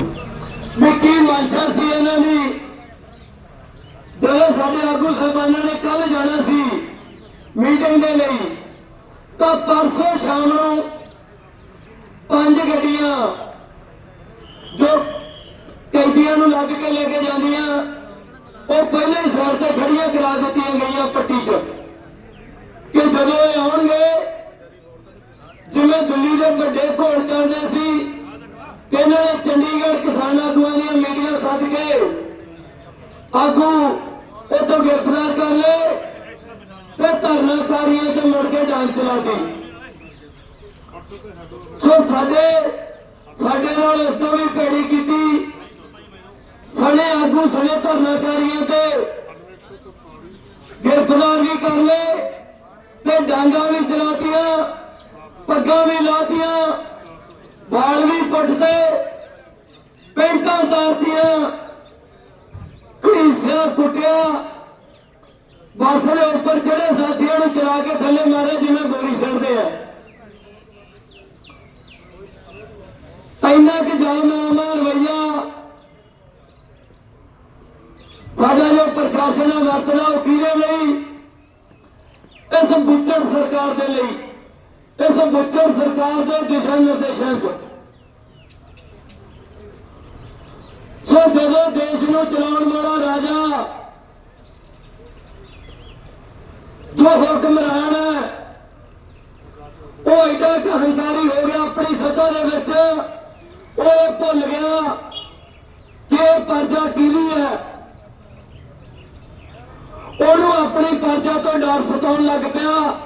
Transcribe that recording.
ਵੀ ਕੀ ਮਾਨਸ਼ਾ ਸੀ ਇਹਨਾਂ ਦੀ ਜਦੋਂ ਸਾਡੇ ਆਗੂ ਸਾਹਿਬਾਨਾਂ ਨੇ ਕੱਲ ਜਾਣਾ ਸੀ ਮੀਟਿੰਗ ਦੇ ਲਈ, ਤਾਂ ਪਰਸੋਂ ਸ਼ਾਮ ਨੂੰ ਪੰਜ ਗੱਡੀਆਂ ਜੋ ਕੈਦੀਆਂ ਨੂੰ ਲੱਗ ਕੇ ਲੈ ਕੇ ਜਾਂਦੀਆਂ, ਉਹ ਪਹਿਲੇ ਹੀ ਸਾਈਡ ਤੇ ਖੜੀਆਂ ਕਰਾ ਦਿੱਤੀਆਂ ਗਈਆਂ ਪੱਟੀ 'ਚ ਕਿ ਜਦੋਂ ਇਹ ਆਉਣਗੇ, ਜਿਵੇਂ ਦਿੱਲੀ ਦੇ ਵੱਡੇ ਘੋੜ ਚੱਲਦੇ ਸੀ ਕਿ ਇਹਨਾਂ ਨੇ ਚੰਡੀਗੜ੍ਹ ਕਿਸਾਨ ਆਗੂਆਂ ਦੀਆਂ ਮੀਟਿੰਗਾਂ ਸੱਦ ਕੇ ਆਗੂ ਉਹ ਤੋਂ ਗ੍ਰਿਫਤਾਰ ਕਰ ਲਏ ਤੇ ਧਰਨਾਕਾਰੀਆਂ ਤੇ ਮੁੜ ਕੇ ਡਾਂਗ ਚਲਾਤੀ ਸੋ ਸਾਡੇ ਸਾਡੇ ਨਾਲ ਇਸ ਤੋਂ ਵੀ ਭੇੜੀ ਕੀਤੀ। ਸਣੇ ਆਗੂ, ਸਣੇ ਧਰਨਾਕਾਰੀਆਂ ਤੇ ਗ੍ਰਿਫਤਾਰ ਵੀ ਕਰ ਲਏ ਤੇ ਡਾਂਗਾਂ ਵੀ ਚਲਾਤੀਆਂ, ਪੱਗਾਂ ਵੀ ਲਾਤੀਆਂ। ਵਾਲ ਪੁੱਟ ਤੇ ਪੈਂਟਾਂ ਤਾਰਤੀਆਂ। ਘੜੀਸਿਆ ਕੁੱਟਿਆ ਬੱਸ ਦੇ ਉੱਪਰ ਜਿਹੜੇ ਸਾਥੀਆਂ ਨੂੰ ਚਲਾ ਕੇ ਥੱਲੇ ਮਾਰੇ ਜਿਵੇਂ ਬੋਰੀ ਛੱਡਦੇ ਆ। ਇੰਨਾ ਕਿ ਜਾਲਮਾਨਾ ਰਵਈਆ। ਸਾਡਾ ਜੋ ਪ੍ਰਸ਼ਾਸਨ ਹੈ ਵਰਤਦਾ ਉਹ ਕਿਹਦੇ ਲਈ? ਇਸ ਬੁੱਚੜ ਸਰਕਾਰ ਦੇ ਲਈ। ਇਸ ਬੁੱਚੜ ਸਰਕਾਰ ਦੇ ਦਿਸ਼ਾ ਨਿਰਦੇਸ਼ਾਂ 'ਚ। ਸੋ ਜਦੋਂ ਦੇਸ਼ ਨੂੰ ਚਲਾਉਣ ਵਾਲਾ ਰਾਜਾ ਜੋ ਹੁਕਮਰਾਨ ਹੈ, ਉਹ ਐਡਾ ਕੁ ਹੰਕਾਰੀ ਹੋ ਗਿਆ ਆਪਣੀ ਸੱਤਾ ਦੇ ਵਿੱਚ, ਉਹ ਇਹ ਭੁੱਲ ਗਿਆ ਕਿ ਇਹ ਪਰਜਾ ਕਿਹਦੀ ਹੈ। ਉਹਨੂੰ ਆਪਣੀ ਪਰਜਾ ਤੋਂ ਡਰ ਸਤਾਉਣ ਲੱਗ ਪਿਆ।